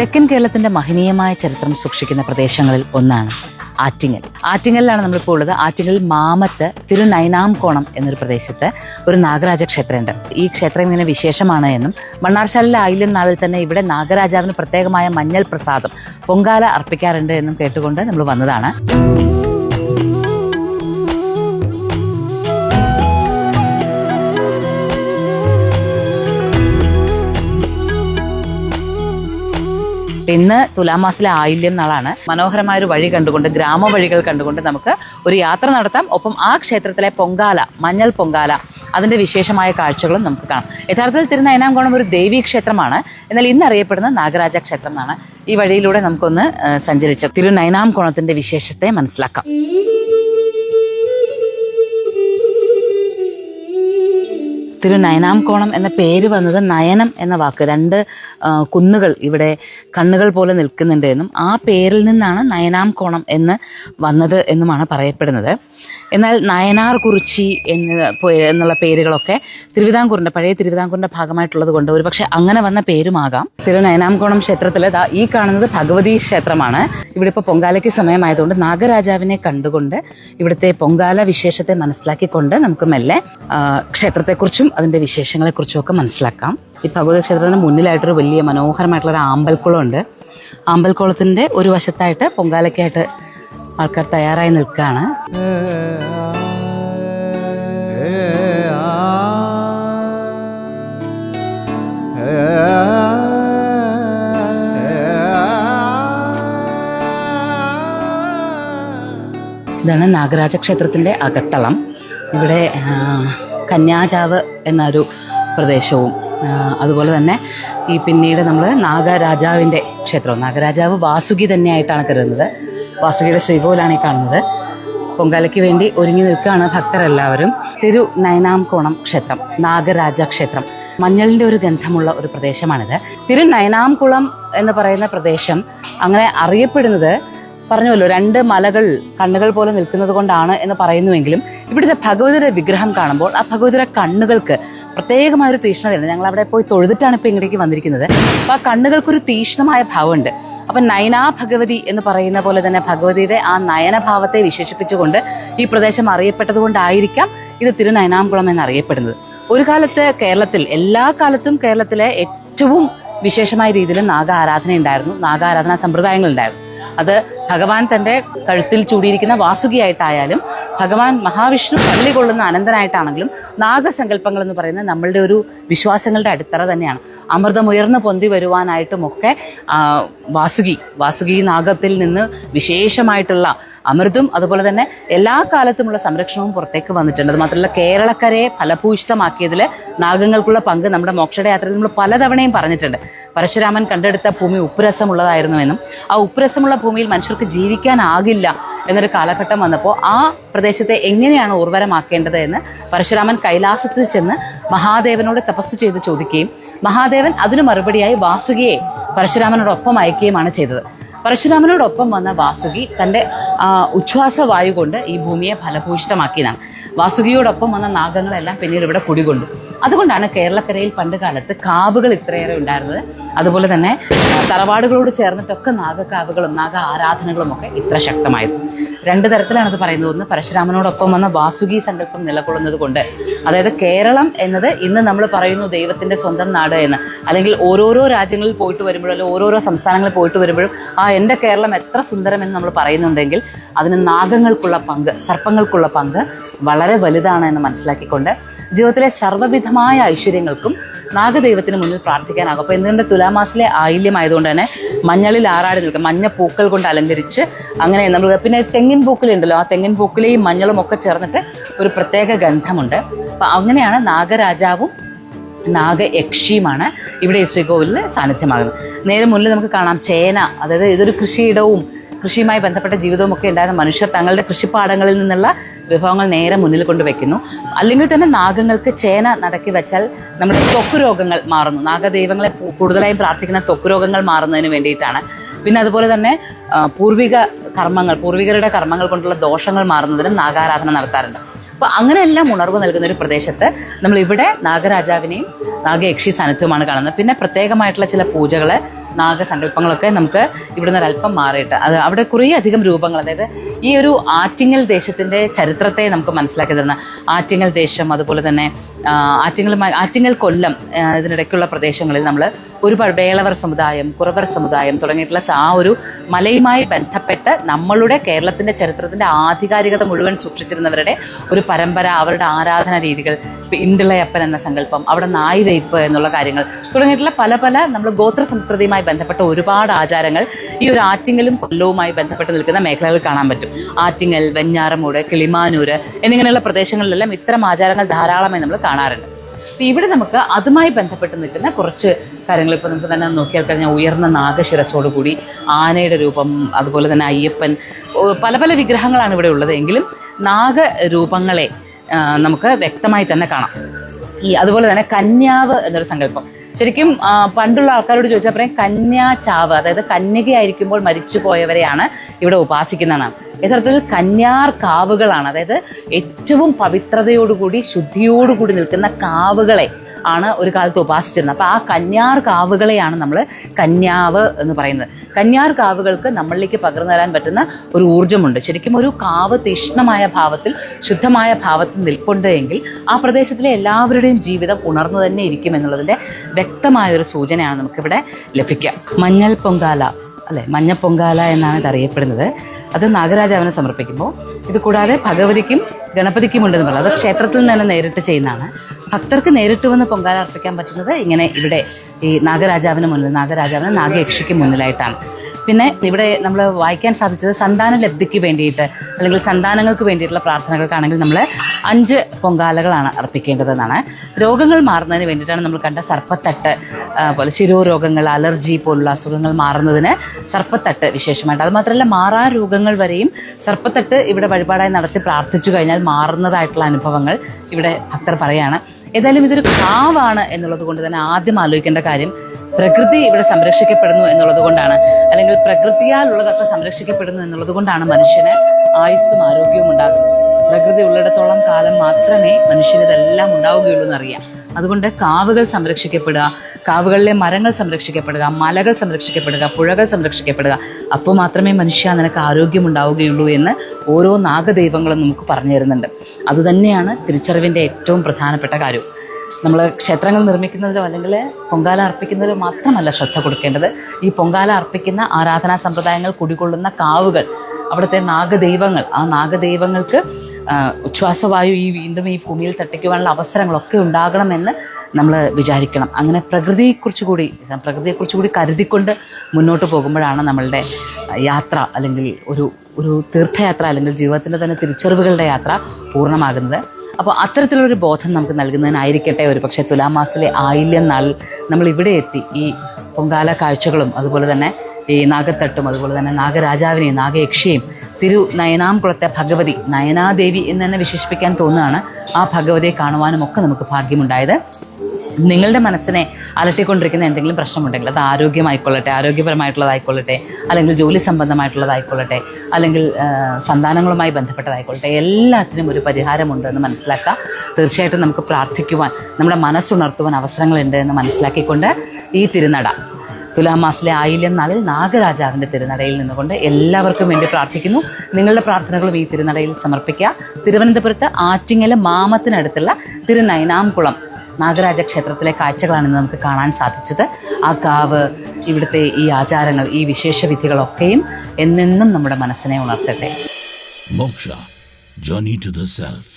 തെക്കൻ കേരളത്തിന്റെ മഹനീയമായ ചരിത്രം സൂക്ഷിക്കുന്ന പ്രദേശങ്ങളിൽ ഒന്നാണ് ആറ്റിങ്ങൽ. ആറ്റിങ്ങലിലാണ് നമ്മളിപ്പോൾ ഉള്ളത്. ആറ്റിങ്ങൽ മാമത്ത് തിരുനൈനാംകോണം എന്നൊരു പ്രദേശത്ത് ഒരു നാഗരാജ ക്ഷേത്രമുണ്ട്. ഈ ക്ഷേത്രം ഇങ്ങനെ വിശേഷമാണ് എന്നും മണ്ണാർശാലിലെ ആയില്യം നാളിൽ തന്നെ ഇവിടെ നാഗരാജാവിന് പ്രത്യേകമായ മഞ്ഞൾ പ്രസാദം പൊങ്കാല അർപ്പിക്കാറുണ്ട് എന്നും കേട്ടുകൊണ്ട് നമ്മൾ വന്നതാണ്. ഇന്ന് തുലാമാസിലെ ആയില്യം നാളാണ്. മനോഹരമായ ഒരു വഴി കണ്ടുകൊണ്ട് ഗ്രാമവഴികൾ കണ്ടുകൊണ്ട് നമുക്ക് ഒരു യാത്ര നടത്താം. ഒപ്പം ആ ക്ഷേത്രത്തിലെ പൊങ്കാല മഞ്ഞൾ പൊങ്കാല അതിന്റെ വിശേഷമായ കാഴ്ചകളും നമുക്ക് കാണാം. യഥാർത്ഥത്തിൽ തിരുനയനാംകോണം ഒരു ദേവീ ക്ഷേത്രമാണ്. എന്നാൽ ഇന്ന് അറിയപ്പെടുന്ന നാഗരാജ ക്ഷേത്രം എന്നാണ് ഈ വഴിയിലൂടെ നമുക്കൊന്ന് സഞ്ചരിച്ച തിരുനയനാംകോണത്തിന്റെ വിശേഷത്തെ മനസ്സിലാക്കാം. തിരുനയനാംകോണം എന്ന പേര് വന്നത് നയനം എന്ന വാക്ക്. രണ്ട് കുന്നുകൾ ഇവിടെ കണ്ണുകൾ പോലെ നിൽക്കുന്നുണ്ട് എന്നും ആ പേരിൽ നിന്നാണ് നയനാം കോണം എന്ന് വന്നത് എന്നുമാണ് പറയപ്പെടുന്നത്. എന്നാൽ നയനാർ കുറിച്ചി എന്ന് എന്നുള്ള പേരുകളൊക്കെ തിരുവിതാംകൂറിന്റെ പഴയ തിരുവിതാംകൂറിന്റെ ഭാഗമായിട്ടുള്ളത് കൊണ്ട് ഒരുപക്ഷെ അങ്ങനെ വന്ന പേരുമാകാം. തിരുനയനാംകോണം ക്ഷേത്രത്തിൽ ദാ ഈ കാണുന്നത് ഭഗവതി ക്ഷേത്രമാണ്. ഇവിടെ ഇപ്പോൾ പൊങ്കാലയ്ക്ക് സമയമായതുകൊണ്ട് നാഗരാജാവിനെ കണ്ടുകൊണ്ട് ഇവിടുത്തെ പൊങ്കാല വിശേഷത്തെ മനസ്സിലാക്കിക്കൊണ്ട് നമുക്ക് മെല്ലെ ക്ഷേത്രത്തെക്കുറിച്ചും അതിന്റെ വിശേഷങ്ങളെ ഒക്കെ മനസ്സിലാക്കാം. ഈ ഭഗവത് ക്ഷേത്രത്തിന് മുന്നിലായിട്ടൊരു വലിയ മനോഹരമായിട്ടുള്ള ഒരു ആമ്പൽക്കുളം ഉണ്ട് ആമ്പൽക്കുളത്തിന്റെ ഒരു വശത്തായിട്ട് പൊങ്കാലയ്ക്കായിട്ട് ആൾക്കാർ തയ്യാറായി നിൽക്കുകയാണ് ഇതാണ് നാഗരാജ ക്ഷേത്രത്തിന്റെ അകത്തളം. ഇവിടെ കന്യാചാവ് എന്നൊരു പ്രദേശവും. അതുപോലെ തന്നെ ഈ പിന്നീട് നമ്മൾ നാഗരാജാവിന്റെ ക്ഷേത്രം നാഗരാജാവ് വാസുകി തന്നെയായിട്ടാണ് കരുതുന്നത്. വാസുകിയുടെ ശ്രീകോലാണ് ഈ കാണുന്നത്. പൊങ്കാലയ്ക്ക് വേണ്ടി ഒരുങ്ങി നിൽക്കുകയാണ് ഭക്തരെല്ലാവരും. തിരു നയനാംകോണം ക്ഷേത്രം നാഗരാജ ക്ഷേത്രം മഞ്ഞളിന്റെ ഒരു ഗന്ധമുള്ള ഒരു പ്രദേശമാണിത്. തിരു നയനാംകുളം എന്ന് പറയുന്ന പ്രദേശം അങ്ങനെ അറിയപ്പെടുന്നത് പറഞ്ഞുവല്ലോ രണ്ട് മലകൾ കണ്ണുകൾ പോലെ നിൽക്കുന്നത് കൊണ്ടാണ് എന്ന് പറയുന്നുവെങ്കിലും ഇവിടുത്തെ ഭഗവതിയുടെ വിഗ്രഹം കാണുമ്പോൾ ആ ഭഗവതിയുടെ കണ്ണുകൾക്ക് പ്രത്യേകമായ ഒരു തീഷ്ണതയുണ്ട്. ഞങ്ങൾ അവിടെ പോയി തൊഴുതിട്ടാണ് ഇപ്പൊ ഇങ്ങോട്ടേക്ക് വന്നിരിക്കുന്നത്. അപ്പൊ ആ കണ്ണുകൾക്കൊരു തീഷ്ണമായ ഭാവമുണ്ട്. അപ്പൊ നയനാ ഭഗവതി എന്ന് പറയുന്ന പോലെ തന്നെ ഭഗവതിയുടെ ആ നയനഭാവത്തെ വിശേഷിപ്പിച്ചുകൊണ്ട് ഈ പ്രദേശം അറിയപ്പെട്ടത് കൊണ്ടായിരിക്കാം ഇത് തിരുനയനാംകുളം എന്നറിയപ്പെടുന്നത്. ഒരു കാലത്ത് കേരളത്തിൽ എല്ലാ കാലത്തും കേരളത്തിലെ ഏറ്റവും വിശേഷമായ രീതിയിൽ നാഗ ആരാധന ഉണ്ടായിരുന്നു നാഗ സമ്പ്രദായങ്ങൾ ഉണ്ടായിരുന്നു അത് ഭഗവാൻ തന്റെ കഴുത്തിൽ ചൂടിയിരിക്കുന്ന വാസുകിയായിട്ടായാലും ഭഗവാൻ മഹാവിഷ്ണു പള്ളി കൊള്ളുന്ന അനന്തനായിട്ടാണെങ്കിലും നാഗസങ്കല്പങ്ങൾ എന്ന് പറയുന്നത് നമ്മളുടെ ഒരു വിശ്വാസങ്ങളുടെ അടിത്തറ തന്നെയാണ്. അമൃതം ഉയർന്നു പൊന്തി വരുവാനായിട്ടുമൊക്കെ വാസുകി വാസുകി നാഗത്തിൽ നിന്ന് വിശേഷമായിട്ടുള്ള അമൃതും അതുപോലെ തന്നെ എല്ലാ കാലത്തുമുള്ള സംരക്ഷണവും പുറത്തേക്ക് വന്നിട്ടുണ്ട്. അത് മാത്രമല്ല കേരളക്കരയെ ഫലഭൂയിഷ്ടമാക്കിയതിൽ നാഗങ്ങൾക്കുള്ള പങ്ക് നമ്മുടെ മോക്ഷയുടെ യാത്രയിൽ നമ്മൾ പലതവണയും പറഞ്ഞിട്ടുണ്ട്. പരശുരാമൻ കണ്ടെടുത്ത ഭൂമി ഉപ്പുരസമുള്ളതായിരുന്നുവെന്നും ആ ഉപ്പുരസമുള്ള ഭൂമിയിൽ മനുഷ്യർക്ക് ജീവിക്കാനാകില്ല എന്നൊരു കാലഘട്ടം വന്നപ്പോൾ ആ പ്രദേശത്തെ എങ്ങനെയാണ് ഉർവരമാക്കേണ്ടത് എന്ന് പരശുരാമൻ കൈലാസത്തിൽ ചെന്ന് മഹാദേവനോട് തപസ് ചെയ്ത് ചോദിക്കുകയും മഹാദേവൻ അതിനു മറുപടിയായി വാസുകിയെ പരശുരാമനോടൊപ്പം അയക്കുകയുമാണ് ചെയ്തത്. പരശുരാമനോടൊപ്പം വന്ന വാസുകി തന്റെ ഉച്ഛ്വാസ വായു കൊണ്ട് ഈ ഭൂമിയെ ഫലഭൂഷ്ടമാക്കിയതാണ് വാസുകിയോടൊപ്പം വന്ന നാഗങ്ങളെല്ലാം പിന്നീട് ഇവിടെ കുടികൊണ്ടു. അതുകൊണ്ടാണ് കേരളക്കരയിൽ പണ്ട് കാലത്ത് കാവുകൾ ഇത്രയേറെ ഉണ്ടായിരുന്നത്. അതുപോലെ തന്നെ തറവാടുകളോട് ചേർന്നിട്ടൊക്കെ നാഗക്കാവുകളും നാഗ ആരാധനകളും ഒക്കെ ഇത്ര ശക്തമായത്. രണ്ട് തരത്തിലാണ് അത് പറയുന്നത്. ഒന്ന് പരശുരാമനോടൊപ്പം വന്ന വാസുകി സങ്കല്പം നിലകൊള്ളുന്നത് കൊണ്ട്. അതായത് കേരളം എന്നത് ഇന്ന് നമ്മൾ പറയുന്നു ദൈവത്തിന്റെ സ്വന്തം നാട് എന്ന്. അല്ലെങ്കിൽ ഓരോരോ രാജ്യങ്ങളിൽ പോയിട്ട് വരുമ്പോഴും അല്ലെങ്കിൽ ഓരോരോ സംസ്ഥാനങ്ങളിൽ പോയിട്ട് വരുമ്പോഴും ആ എന്റെ കേരളം എത്ര സുന്ദരമെന്ന് നമ്മൾ പറയുന്നുണ്ടെങ്കിൽ അതിന് നാഗങ്ങൾക്കുള്ള പങ്ക് സർപ്പങ്ങൾക്കുള്ള പങ്ക് വളരെ വലുതാണ് എന്ന് മനസ്സിലാക്കിക്കൊണ്ട് ജീവിതത്തിലെ സർവവിധമായ ഐശ്വര്യങ്ങൾക്കും നാഗദൈവത്തിന് മുന്നിൽ പ്രാർത്ഥിക്കാനാകും. അപ്പോൾ എന്തുകൊണ്ട് തുലാമാസിലെ ആയില്യമായതുകൊണ്ട് തന്നെ മഞ്ഞളിൽ ആറാടി നിൽക്കും. മഞ്ഞ പൂക്കൾ കൊണ്ട് അലങ്കരിച്ച് അങ്ങനെ നമ്മൾ പിന്നെ തെങ്ങിൻ പൂക്കിലുണ്ടല്ലോ ആ തെങ്ങിൻ പൂക്കിലെയും മഞ്ഞളും ഒക്കെ ചേർന്നിട്ട് ഒരു പ്രത്യേക ഗന്ധമുണ്ട്. അപ്പോൾ അങ്ങനെയാണ് നാഗരാജാവും നാഗയക്ഷിയുമാണ് ഇവിടെ ഈ ശ്രീകോവിലിൽ സാന്നിധ്യമാകുന്നത്. നേരെ മുന്നിൽ നമുക്ക് കാണാം ചേന അതായത് ഇതൊരു കൃഷിയിടവും കൃഷിയുമായി ബന്ധപ്പെട്ട ജീവിതവും ഒക്കെ ഉണ്ടായിരുന്ന മനുഷ്യർ തങ്ങളുടെ കൃഷിപ്പാടങ്ങളിൽ നിന്നുള്ള വിഭവങ്ങൾ നേരെ മുന്നിൽ കൊണ്ടുവയ്ക്കുന്നു അല്ലെങ്കിൽ തന്നെ നാഗങ്ങൾക്ക് ചേന നടക്കി വെച്ചാൽ നമ്മുടെ ത്വക്ക് രോഗങ്ങൾ മാറുന്നു. നാഗദൈവങ്ങളെ കൂടുതലായും പ്രാർത്ഥിക്കുന്ന ത്വക്ക് രോഗങ്ങൾ മാറുന്നതിന് വേണ്ടിയിട്ടാണ്. പിന്നെ അതുപോലെ തന്നെ പൂർവിക കർമ്മങ്ങൾ പൂർവികരുടെ കർമ്മങ്ങൾ കൊണ്ടുള്ള ദോഷങ്ങൾ മാറുന്നതിനും നാഗാരാധന നടത്താറുണ്ട്. അപ്പോൾ അങ്ങനെയെല്ലാം ഉണർവ് നൽകുന്ന ഒരു പ്രദേശത്ത് നമ്മൾ ഇവിടെ നാഗരാജാവിനെയും നാഗയക്ഷി സാന്നിധ്യവുമാണ് കാണുന്നത്. പിന്നെ പ്രത്യേകമായിട്ടുള്ള ചില പൂജകൾ നാഗസങ്കല്പങ്ങളൊക്കെ നമുക്ക് ഇവിടുന്ന് ഒരല്പം മാറിയിട്ട് അത് അവിടെ കുറേ അധികം രൂപങ്ങൾ അതായത് ഈ ഒരു ആറ്റിങ്ങൽ ദേശത്തിന്റെ ചരിത്രത്തെ നമുക്ക് മനസ്സിലാക്കി തരുന്ന ആറ്റിങ്ങൽ ദേശം അതുപോലെ തന്നെ ആ, ആറ്റിങ്ങലുമായി ആറ്റിങ്ങൽ കൊല്ലം ഇതിനിടയ്ക്കുള്ള പ്രദേശങ്ങളിൽ നമ്മൾ ഒരുപാട് വേളവർ സമുദായം കുറവർ സമുദായം തുടങ്ങിയിട്ടുള്ള ആ ഒരു മലയുമായി ബന്ധപ്പെട്ട് നമ്മളുടെ കേരളത്തിന്റെ ചരിത്രത്തിന്റെ ആധികാരികത മുഴുവൻ സൂക്ഷിച്ചിരുന്നവരുടെ ഒരു പരമ്പര അവരുടെ ആരാധന രീതികൾ ഇന്ദിളയപ്പൻ എന്ന സങ്കല്പം അവിടെ നായ് വയ്പ് എന്നുള്ള കാര്യങ്ങൾ തുടങ്ങിയിട്ടുള്ള പല പല നമ്മൾ ഗോത്ര സംസ്കൃതിയുമായി ബന്ധപ്പെട്ട ഒരുപാട് ആചാരങ്ങൾ ഈ ഒരു ആറ്റിങ്ങലും കൊല്ലവുമായി ബന്ധപ്പെട്ട് നിൽക്കുന്ന മേഖലകൾ കാണാൻ പറ്റും. ആറ്റിങ്ങൽ വെഞ്ഞാറമൂട് കിളിമാനൂര് എന്നിങ്ങനെയുള്ള പ്രദേശങ്ങളിലെല്ലാം ഇത്തരം ആചാരങ്ങൾ ധാരാളമായി നമ്മൾ കാണാറുണ്ട്. അപ്പൊ ഇവിടെ നമുക്ക് അതുമായി ബന്ധപ്പെട്ട് നിൽക്കുന്ന കുറച്ച് കാര്യങ്ങൾ ഇപ്പോൾ നമുക്ക് തന്നെ നോക്കിയാൽ കഴിഞ്ഞാൽ ഉയർന്ന നാഗശിരസോടുകൂടി ആനയുടെ രൂപം അതുപോലെ തന്നെ അയ്യപ്പൻ പല പല വിഗ്രഹങ്ങളാണ് ഇവിടെ ഉള്ളത്. എങ്കിലും നാഗരൂപങ്ങളെ നമുക്ക് വ്യക്തമായി തന്നെ കാണാം. ഈ അതുപോലെ തന്നെ കന്യാവ് എന്നൊരു സങ്കല്പം. ശരിക്കും പണ്ടുള്ള ആൾക്കാരോട് ചോദിച്ചാൽ പറയും കന്യാചാവ് അതായത് കന്യകയായിരിക്കുമ്പോൾ മരിച്ചു പോയവരെയാണ് ഇവിടെ ഉപാസിക്കുന്നതെന്നാണ് യഥാർത്ഥത്തിൽ കന്യാർ കാവുകളാണ് അതായത് ഏറ്റവും പവിത്രതയോടുകൂടി ശുദ്ധിയോടുകൂടി നിൽക്കുന്ന കാവുകളെ ആണ് ഒരു കാലത്ത് ഉപാസിച്ചിരുന്നത്. അപ്പോൾ ആ കന്യാർ കാവുകളെയാണ് നമ്മൾ കന്യാവ് എന്ന് പറയുന്നത്. കന്യാർ കാവുകൾക്ക് നമ്മളിലേക്ക് പകർന്നു തരാൻ പറ്റുന്ന ഒരു ഊർജമുണ്ട്. ശരിക്കും ഒരു കാവ് തീഷ്ണമായ ഭാവത്തിൽ ശുദ്ധമായ ഭാവത്തിൽ നിൽപ്പുണ്ട് എങ്കിൽ ആ പ്രദേശത്തിലെ എല്ലാവരുടെയും ജീവിതം ഉണർന്നു തന്നെ ഇരിക്കും എന്നുള്ളതിന്റെ വ്യക്തമായ ഒരു സൂചനയാണ് നമുക്കിവിടെ ലഭിക്കുക. മഞ്ഞൾ പൊങ്കാല അല്ലെ? മഞ്ഞ പൊങ്കാല എന്നാണ് ഇത് അറിയപ്പെടുന്നത്. അത് നാഗരാജാവിനെ സമർപ്പിക്കുമ്പോൾ. ഇത് കൂടാതെ ഭഗവതിക്കും ഗണപതിക്കും ഉണ്ടെന്ന് പറയുന്നത് അത് ക്ഷേത്രത്തിൽ നിന്ന് തന്നെ നേരിട്ട് ചെയ്യുന്നതാണ്. ഭക്തർക്ക് നേരിട്ട് വന്ന് പൊങ്കാല അർപ്പിക്കാൻ പറ്റുന്നത് ഇങ്ങനെ ഇവിടെ ഈ നാഗരാജാവിന് മുന്നിൽ നാഗരാജാവിന് നാഗയക്ഷിക്ക് മുന്നിലായിട്ടാണ്. പിന്നെ ഇവിടെ നമ്മൾ വായിക്കാൻ സാധിച്ചത് സന്താന ലബ്ധിക്ക് വേണ്ടിയിട്ട് അല്ലെങ്കിൽ സന്താനങ്ങൾക്ക് വേണ്ടിയിട്ടുള്ള പ്രാർത്ഥനകൾക്കാണെങ്കിൽ നമ്മൾ അഞ്ച് പൊങ്കാലകളാണ് അർപ്പിക്കേണ്ടതെന്നാണ്. രോഗങ്ങൾ മാറുന്നതിന് വേണ്ടിയിട്ടാണ് നമ്മൾ കണ്ട സർപ്പത്തട്ട് പോലെ ശിരോരോഗങ്ങൾ അലർജി പോലുള്ള അസുഖങ്ങൾ മാറുന്നതിന് സർപ്പത്തട്ട് വിശേഷമായിട്ട്. അത് മാത്രമല്ല മാറാ രോഗങ്ങൾ വരെയും സർപ്പത്തട്ട് ഇവിടെ വഴിപാടായി നടത്തി പ്രാർത്ഥിച്ചു കഴിഞ്ഞാൽ മാറുന്നതായിട്ടുള്ള അനുഭവങ്ങൾ ഇവിടെ ഭക്തർ പറയാണ്. ഏതായാലും ഇതൊരു കാവാണ് എന്നുള്ളത് കൊണ്ട് തന്നെ ആദ്യം ആലോചിക്കേണ്ട കാര്യം പ്രകൃതി ഇവിടെ സംരക്ഷിക്കപ്പെടുന്നു എന്നുള്ളത് കൊണ്ടാണ്. അല്ലെങ്കിൽ പ്രകൃതിയാൽ ഉള്ളതൊക്കെ സംരക്ഷിക്കപ്പെടുന്നു എന്നുള്ളത് കൊണ്ടാണ് മനുഷ്യന് ആയുസ്സും ആരോഗ്യവും ഉണ്ടാകുന്നത്. പ്രകൃതി ഉള്ളിടത്തോളം കാലം മാത്രമേ മനുഷ്യന് ഇതെല്ലാം ഉണ്ടാവുകയുള്ളൂ എന്നറിയാം. അതുകൊണ്ട് കാവുകൾ സംരക്ഷിക്കപ്പെടുക കാവുകളിലെ മരങ്ങൾ സംരക്ഷിക്കപ്പെടുക മലകൾ സംരക്ഷിക്കപ്പെടുക പുഴകൾ സംരക്ഷിക്കപ്പെടുക. അപ്പോൾ മാത്രമേ മനുഷ്യ നിനക്ക് ആരോഗ്യം ഉണ്ടാവുകയുള്ളൂ എന്ന് ഓരോ നാഗദൈവങ്ങളും നമുക്ക് പറഞ്ഞു തരുന്നുണ്ട്. അതുതന്നെയാണ് തിരിച്ചറിവിന്റെ ഏറ്റവും പ്രധാനപ്പെട്ട കാര്യം. നമ്മൾ ക്ഷേത്രങ്ങൾ നിർമ്മിക്കുന്നതിലോ അല്ലെങ്കിൽ പൊങ്കാല അർപ്പിക്കുന്നതിലോ മാത്രമല്ല ശ്രദ്ധ കൊടുക്കേണ്ടത്. ഈ പൊങ്കാല അർപ്പിക്കുന്ന ആരാധനാ സമ്പ്രദായങ്ങൾ കുടികൊള്ളുന്ന കാവുകൾ അവിടുത്തെ നാഗദൈവങ്ങൾ. ആ നാഗദൈവങ്ങൾക്ക് ഉച്ഛ്വാസവായു ഈ വീണ്ടും ഈ ഭൂമിയിൽ തട്ടിക്കുവാനുള്ള അവസരങ്ങളൊക്കെ ഉണ്ടാകണമെന്ന് നമ്മൾ വിചാരിക്കണം. അങ്ങനെ പ്രകൃതിയെക്കുറിച്ച് കൂടി പ്രകൃതിയെക്കുറിച്ച് കൂടി കരുതിക്കൊണ്ട് മുന്നോട്ട് പോകുമ്പോഴാണ് നമ്മളുടെ യാത്ര അല്ലെങ്കിൽ ഒരു ഒരു തീർത്ഥയാത്ര അല്ലെങ്കിൽ ജീവിതത്തിന്റെ തന്നെ തിരിച്ചറിവുകളുടെ യാത്ര പൂർണമാകുന്നത്. അപ്പോൾ അത്തരത്തിലൊരു ബോധം നമുക്ക് നൽകുന്നതിനായിരിക്കട്ടെ ഒരു പക്ഷേ തുലാമാസത്തിലെ ആയില്യം നമ്മൾ ഇവിടെ എത്തി. ഈ പൊങ്കാല കാഴ്ചകളും അതുപോലെ തന്നെ ഈ നാഗത്തട്ടും അതുപോലെ തന്നെ നാഗരാജാവിനെയും നാഗയക്ഷിയെയും തിരു നയനാംകുളത്തെ ഭഗവതി നയനാദേവി എന്ന് തന്നെ വിശേഷിപ്പിക്കാൻ തോന്നുകയാണ് ആ ഭഗവതിയെ കാണുവാനും ഒക്കെ നമുക്ക് ഭാഗ്യമുണ്ടായത്. നിങ്ങളുടെ മനസ്സിനെ അലട്ടിക്കൊണ്ടിരിക്കുന്ന എന്തെങ്കിലും പ്രശ്നമുണ്ടെങ്കിൽ അത് ആരോഗ്യമായിക്കൊള്ളട്ടെ ആരോഗ്യപരമായിട്ടുള്ളതായിക്കൊള്ളട്ടെ അല്ലെങ്കിൽ ജോലി സംബന്ധമായിട്ടുള്ളതായിക്കൊള്ളട്ടെ അല്ലെങ്കിൽ സന്താനങ്ങളുമായി ബന്ധപ്പെട്ടതായിക്കൊള്ളട്ടെ എല്ലാത്തിനും ഒരു പരിഹാരമുണ്ട് എന്ന് മനസ്സിലാക്കുക. തീർച്ചയായിട്ടും നമുക്ക് പ്രാർത്ഥിക്കുവാൻ നമ്മുടെ മനസ്സുണർത്തുവാൻ അവസരങ്ങളുണ്ട് എന്ന് മനസ്സിലാക്കിക്കൊണ്ട് ഈ തിരുനട തുലാമാസിലെ ആയില്യം നാളിൽ നാഗരാജാവിന്റെ തിരുനടയിൽ നിന്നുകൊണ്ട് എല്ലാവർക്കും വേണ്ടി പ്രാർത്ഥിക്കുന്നു. നിങ്ങളുടെ പ്രാർത്ഥനകളും ഈ തിരുനടയിൽ സമർപ്പിക്കുക. തിരുവനന്തപുരത്ത് ആറ്റിങ്ങൽ മാമത്തിനടുത്തുള്ള തിരുനൈനാംകുളം നാഗരാജ ക്ഷേത്രത്തിലെ കാഴ്ചകളാണ് ഇന്ന് നമുക്ക് കാണാൻ സാധിച്ചത് ആ കാവ് ഇവിടുത്തെ ഈ ആചാരങ്ങൾ ഈ വിശേഷവിധികളൊക്കെയും എന്നെന്നും നമ്മുടെ മനസ്സിനെ ഉണർത്തട്ടെ Moksha Journey to the Self.